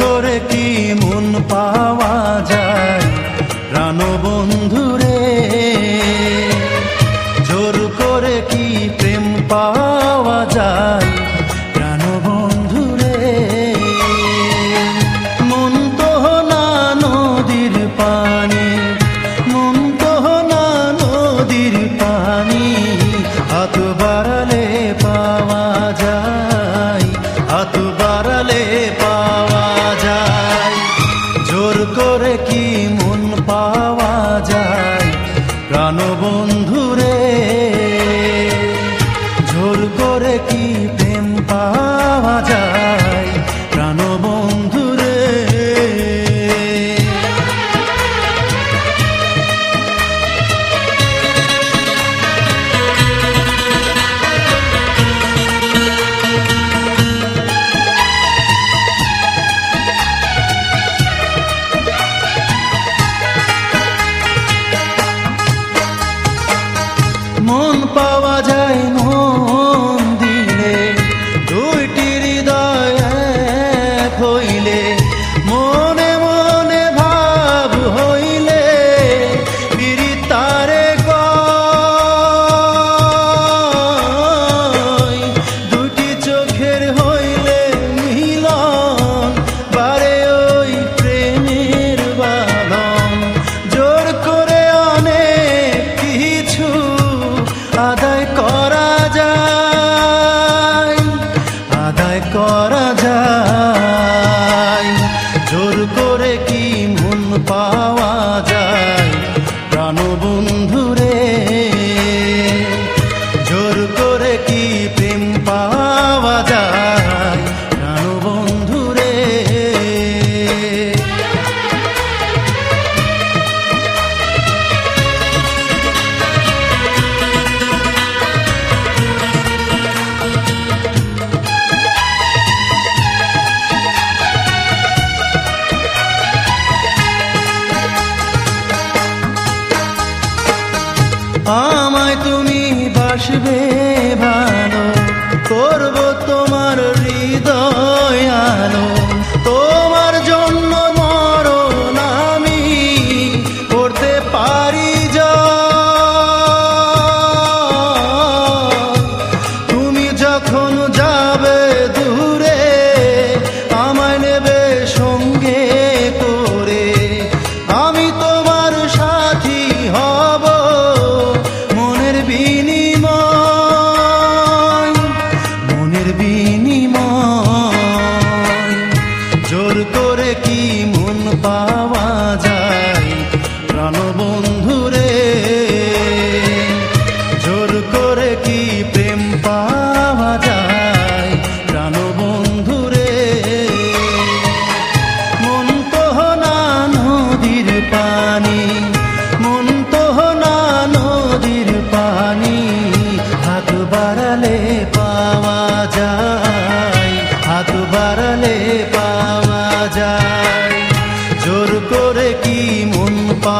করে কি মন পাওয়া যায়? প্রাণ বন্ধুরে, জোর করে কি প্রেম পাওয়া যায়? প্রাণ বন্ধুরে, মন তো না নদীর পানি, মন তো না নদীর পানি, হাত বাড়া করে কি যায়, আদায় করা যায়। জোর করে কি মন পাওয়া যায়? প্রাণ বন্ধু রে, জোর করে কি প্রেম পাওয়া যায়? বাড়ালে পাওয়া যায় হাত বাড়ালে পাওয়া যায়। জোর করে কি মন পা